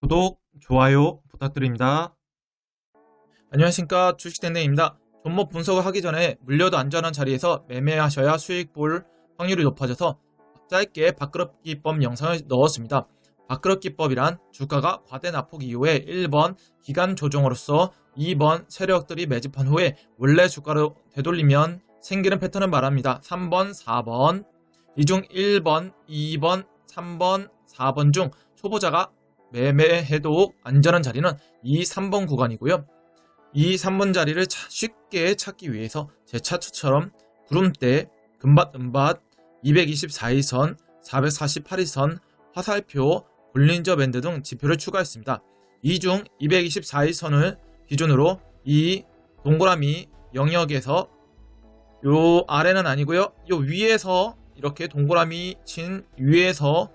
구독, 좋아요 부탁드립니다. 안녕하십니까 주식된댕입니다. 종목 분석을 하기 전에 물려도 안전한 자리에서 매매하셔야 수익 볼 확률이 높아져서 짧게 밥그릇기법 영상을 넣었습니다. 밥그릇기법이란 주가가 과대 낙폭 이후에 1번 기간 조정으로서 2번 세력들이 매집한 후에 원래 주가로 되돌리면 생기는 패턴을 말합니다. 3번, 4번 이 중 1번, 2번, 3번, 4번 중 초보자가 매매해도 안전한 자리는 이 3번 구간이고요. 이 3번 자리를 차- 쉽게 찾기 위해서 제 차트처럼 구름대, 금밭, 은밭, 224일선, 448일선, 화살표, 볼린저 밴드 등 지표를 추가했습니다. 이 중 224일선을 기준으로 이 동그라미 영역에서 요 아래는 아니고요. 요 위에서 이렇게 동그라미 친 위에서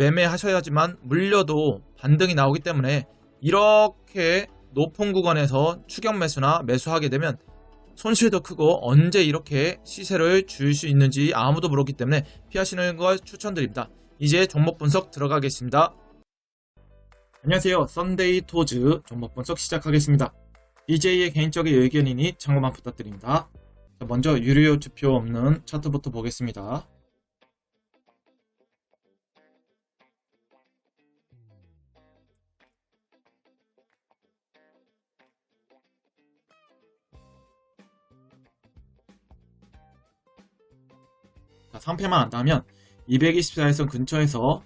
매매하셔야지만 물려도 반등이 나오기 때문에 이렇게 높은 구간에서 추격 매수나 매수하게 되면 손실도 크고 언제 이렇게 시세를 줄 수 있는지 아무도 모르기 때문에 피하시는 걸 추천드립니다. 이제 종목 분석 들어가겠습니다. 안녕하세요. 썬데이 토즈 종목 분석 시작하겠습니다. DJ의 개인적인 의견이니 참고만 부탁드립니다. 자, 먼저 유료 지표 없는 차트부터 보겠습니다. 자, 3패만 안다면 224일선 근처에서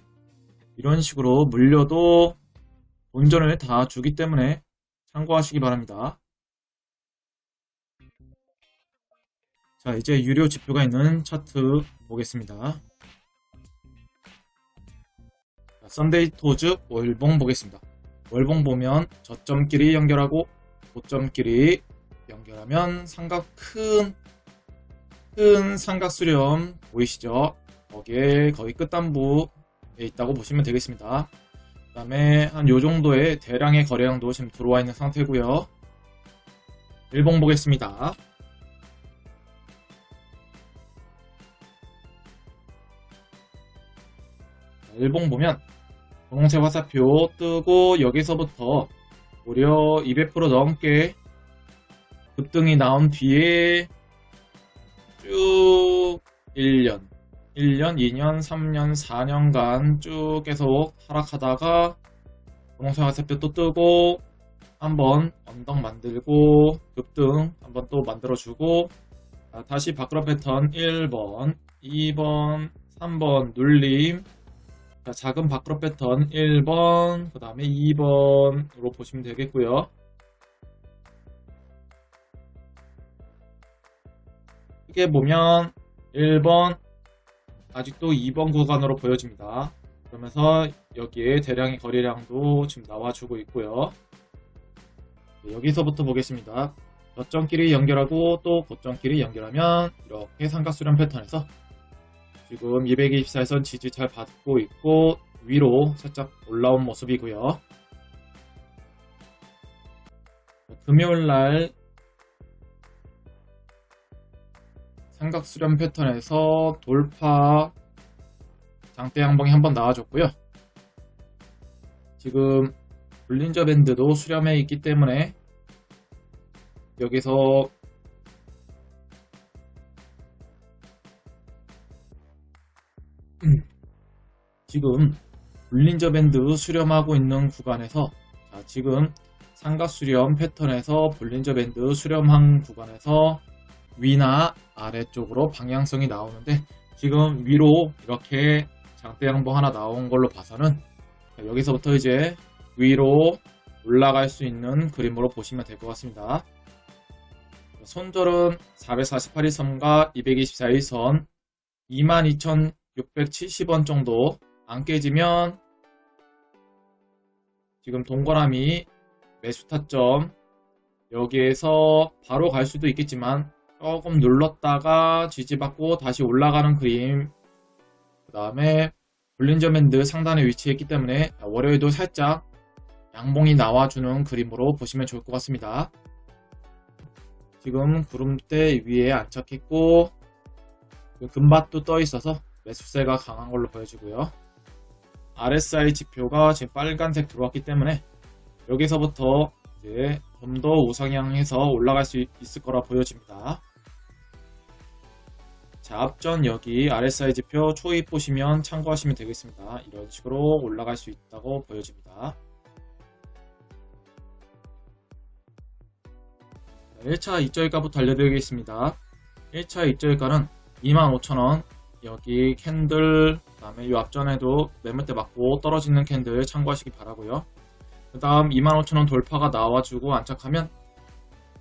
이런 식으로 물려도 본전을 다 주기 때문에 참고하시기 바랍니다. 자, 이제 유료 지표가 있는 차트 보겠습니다. 자, 썬데이 토즈 월봉 보겠습니다. 월봉 보면 저점끼리 연결하고 고점끼리 연결하면 삼각 큰, 큰 삼각 수렴 보이시죠? 거기에 거의 끝단부에 있다고 보시면 되겠습니다. 그 다음에 한 요 정도의 대량의 거래량도 지금 들어와 있는 상태고요. 일봉 보겠습니다. 일봉 보면 분홍색 화살표 뜨고 여기서부터 무려 200% 넘게 급등이 나온 뒤에 쭉 1년, 1년, 2년, 3년, 4년간 쭉 계속 하락하다가 분홍색 화살표 또 뜨고 한번 언덕 만들고 급등 한번 또 만들어주고 아, 다시 바크로 패턴 1번, 2번, 3번 눌림 자, 작은 바크로 패턴 1번, 그 다음에 2번으로 보시면 되겠고요. 크게 보면 1번, 아직도 2번 구간으로 보여집니다. 그러면서 여기에 대량의 거래량도 지금 나와주고 있고요. 네, 여기서부터 보겠습니다. 저점끼리 연결하고 또 고점끼리 연결하면 이렇게 삼각수렴 패턴에서 지금 224에선 지지 잘 받고 있고 위로 살짝 올라온 모습이고요. 금요일 날 삼각 수렴 패턴에서 돌파 장대 양봉이 한번 나와줬고요. 지금 볼린저 밴드도 수렴해 있기 때문에 여기서 지금 볼린저 밴드 수렴하고 있는 구간에서 자, 지금 삼각 수렴 패턴에서 볼린저 밴드 수렴한 구간에서 위나 아래쪽으로 방향성이 나오는데 지금 위로 이렇게 장대 양봉 하나 나온 걸로 봐서는 자, 여기서부터 이제 위로 올라갈 수 있는 그림으로 보시면 될 것 같습니다. 손절은 448일선과 224일선 22,670원 정도 안 깨지면 지금 동그라미 매수 타점 여기에서 바로 갈 수도 있겠지만 조금 눌렀다가 지지받고 다시 올라가는 그림 그 다음에 볼린저 밴드 상단에 위치했기 때문에 월요일도 살짝 양봉이 나와주는 그림으로 보시면 좋을 것 같습니다 지금 구름대 위에 안착했고 금밭도 떠 있어서 매수세가 강한 걸로 보여지고요 RSI 지표가 지금 빨간색 들어왔기 때문에 여기서부터 이제 좀 더 우상향해서 올라갈 수 있- 있을 거라 보여집니다. 자, 앞전 여기 RSI 지표 초입 보시면 참고하시면 되겠습니다. 이런 식으로 올라갈 수 있다고 보여집니다. 1차 입절가부터 알려드리겠습니다. 1차 입절가는 25,000원, 여기 캔들, 그 다음에 이 앞전에도 매물대 맞고 떨어지는 캔들 참고하시기 바라고요 그 다음 25,000원 돌파가 나와주고 안착하면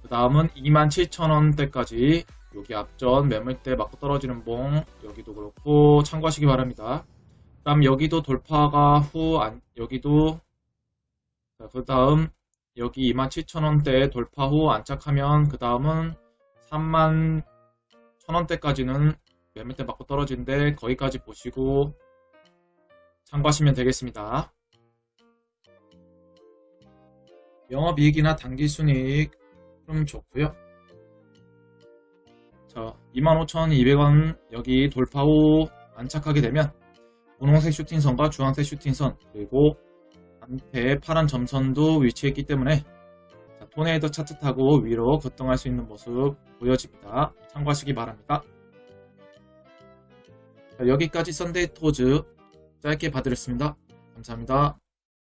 그 다음은 27,000원대까지 여기 앞전 매물대 맞고 떨어지는 봉 여기도 그렇고 참고하시기 바랍니다. 그 다음 여기도 돌파가 후 안, 여기도 그 다음 여기 27,000원대 돌파 후 안착하면 그 다음은 31,000원대까지는 매물대 맞고 떨어지는데 거기까지 보시고 참고하시면 되겠습니다. 영업이익이나 당기순이익 좀 좋고요. 자, 25,200원 여기 돌파 후 안착하게 되면 분홍색 슈팅선과 주황색 슈팅선 그리고 안테 파란 점선도 위치했기 때문에 자, 토네이도 차트 타고 위로 급등할 수 있는 모습 보여집니다. 참고하시기 바랍니다. 자, 여기까지 썬데이 토즈 짧게 봐드렸습니다. 감사합니다.